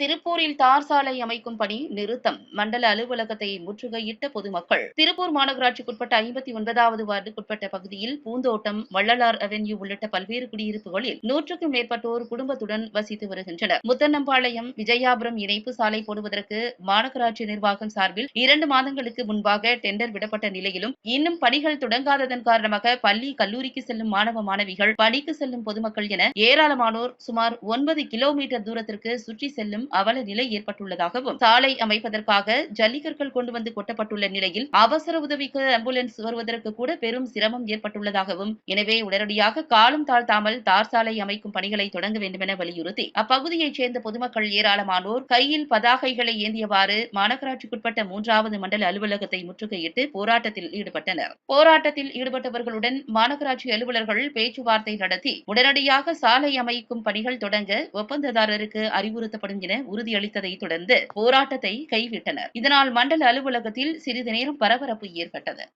திருப்பூரில் தார் சாலை அமைக்கும் பணி நிறுத்தம். மண்டல அலுவலகத்தை முற்றுகையிட்ட பொதுமக்கள். திருப்பூர் மாநகராட்சிக்குட்பட்ட ஐம்பத்தி ஒன்பதாவது வார்டுக்குட்பட்ட பகுதியில் பூந்தோட்டம் வள்ளலார் அவென்யூ உள்ளிட்ட பல்வேறு குடியிருப்புகளில் நூற்றுக்கும் மேற்பட்டோர் குடும்பத்துடன் வசித்து வருகின்றனர். முத்தன்னம்பாளையம் விஜயாபுரம் இணைப்பு சாலை போடுவதற்கு மாநகராட்சி நிர்வாகம் சார்பில் இரண்டு மாதங்களுக்கு முன்பாக டெண்டர் விடப்பட்ட நிலையிலும் இன்னும் பணிகள் தொடங்காததன் காரணமாக பள்ளி கல்லூரிக்கு செல்லும் மாணவ மாணவிகள் பணிக்கு செல்லும் பொதுமக்கள் என ஏராளமானோர் சுமார் ஒன்பது கிலோமீட்டர் தூரத்திற்கு சுற்றி செல்லும் அவல நிலை ஏற்பட்டுள்ளதாகவும் சாலை அமைப்பதற்காக ஜல்லிக்கற்கள் கொண்டு வந்து கொட்டப்பட்டுள்ள நிலையில் அவசர உதவிக்கு ஆம்புலன்ஸ் வருவதற்கு கூட பெரும் சிரமம் ஏற்பட்டுள்ளதாகவும் எனவே உடனடியாக காலம் தாழ்த்தாமல் தார் சாலை அமைக்கும் பணிகளை தொடங்க வேண்டுமென வலியுறுத்தி அப்பகுதியைச் சேர்ந்த பொதுமக்கள் ஏராளமானோர் கையில் பதாகைகளை ஏந்தியவாறு மாநகராட்சிக்குட்பட்ட மூன்றாவது மண்டல அலுவலகத்தை முற்றுகையிட்டு போராட்டத்தில் ஈடுபட்டனர். போராட்டத்தில் ஈடுபட்டவர்களுடன் மாநகராட்சி அலுவலர்கள் பேச்சுவார்த்தை நடத்தி உடனடியாக சாலை அமைக்கும் பணிகள் தொடங்க ஒப்பந்ததாரருக்கு அறிவுறுத்தப்படும் என உறுதியளித்ததை தொடர்ந்து போராட்டத்தை கைவிட்டனர். இதனால் மண்டல அலுவலகத்தில் சிறிது நேரம் பரபரப்பு ஏற்பட்டது.